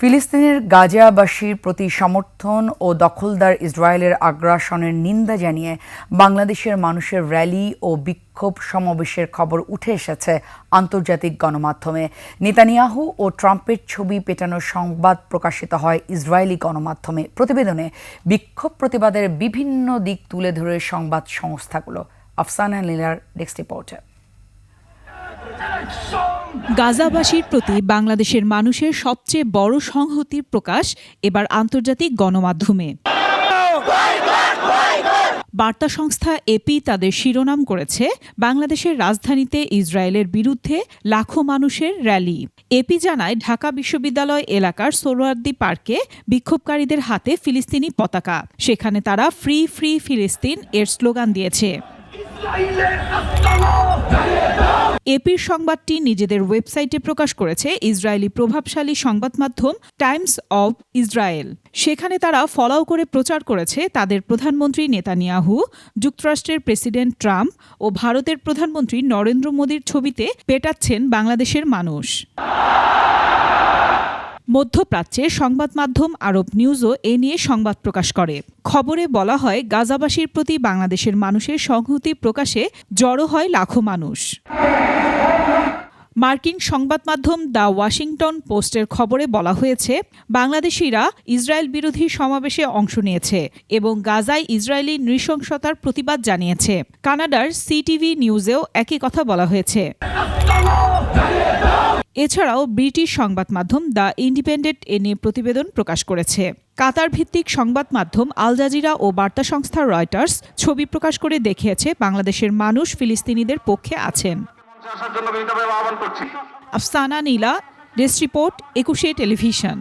ফিলিস্তিনের গাজাবাসীর প্রতি সমর্থন ও দখলদার ইসরায়েলের আগ্রাসনের নিন্দা জানিয়ে বাংলাদেশের মানুষের র্যালি ও বিক্ষোভ সমাবেশের খবর উঠে এসেছে আন্তর্জাতিক গণমাধ্যমে। নেতানিয়াহু ও ট্রাম্পের ছবি পেটানোর সংবাদ প্রকাশিত হয় ইসরায়েলি গণমাধ্যমে। প্রতিবেদনে বিক্ষোভ প্রতিবাদের বিভিন্ন দিক তুলে ধরে সংবাদ সংস্থাগুলো। আফসানা লীলার ডেস্ক রিপোর্টে। গাজাবাসীর প্রতি বাংলাদেশের মানুষের সবচেয়ে বড় সংহতির প্রকাশ এবার আন্তর্জাতিক গণমাধ্যমে। বার্তা সংস্থা এপি তাদের শিরোনাম করেছে, বাংলাদেশের রাজধানীতে ইসরায়েলের বিরুদ্ধে লাখো মানুষের র্যালি। এপি জানায়, ঢাকা বিশ্ববিদ্যালয় এলাকার সোহরাওয়ার্দী পার্কে বিক্ষোভকারীদের হাতে ফিলিস্তিনি পতাকা। সেখানে তারা ফ্রি ফ্রি ফিলিস্তিন এর স্লোগান দিয়েছে। এপির সংবাদটি নিজেদের ওয়েবসাইটে প্রকাশ করেছে ইসরায়েলি প্রভাবশালী সংবাদ মাধ্যম টাইমস অব ইসরায়েল। সেখানে তারা ফলাও করে প্রচার করেছে তাদের প্রধানমন্ত্রী নেতানিয়াহু, যুক্তরাষ্ট্রের প্রেসিডেন্ট ট্রাম্প ও ভারতের প্রধানমন্ত্রী নরেন্দ্র মোদীর ছবিতে পেটাচ্ছেন বাংলাদেশের মানুষ। মধ্যপ্রাচ্যে সংবাদ মাধ্যম আরব নিউজও এ নিয়ে সংবাদ প্রকাশ করে। খবরে বলা হয়, গাজাবাসীর প্রতি বাংলাদেশের মানুষের সংহতি প্রকাশে জড়ো হয় লাখো মানুষ। মার্কিন সংবাদ মাধ্যম দ্য ওয়াশিংটন পোস্টের খবরে বলা হয়েছে, বাংলাদেশিরা ইসরায়েল বিরোধী সমাবেশে অংশ নিয়েছে এবং গাজায় ইসরায়েলি নৃশংসতার প্রতিবাদ জানিয়েছে। কানাডার সিটিভি নিউজেও একই কথা বলা হয়েছে। এছাড়াও ব্রিটিশ সংবাদ মাধ্যম দ্য ইন্ডিপেন্ডেন্ট এ নিয়ে প্রতিবেদন প্রকাশ করেছে। কাতার ভিত্তিক সংবাদ মাধ্যম আল জাজিরা ও বার্তা সংস্থা রয়টার্স ছবি প্রকাশ করে দেখিয়েছে বাংলাদেশের মানুষ ফিলিস্তিনিদের পক্ষে আছেন। Afsana Nila desk report Ekushey television.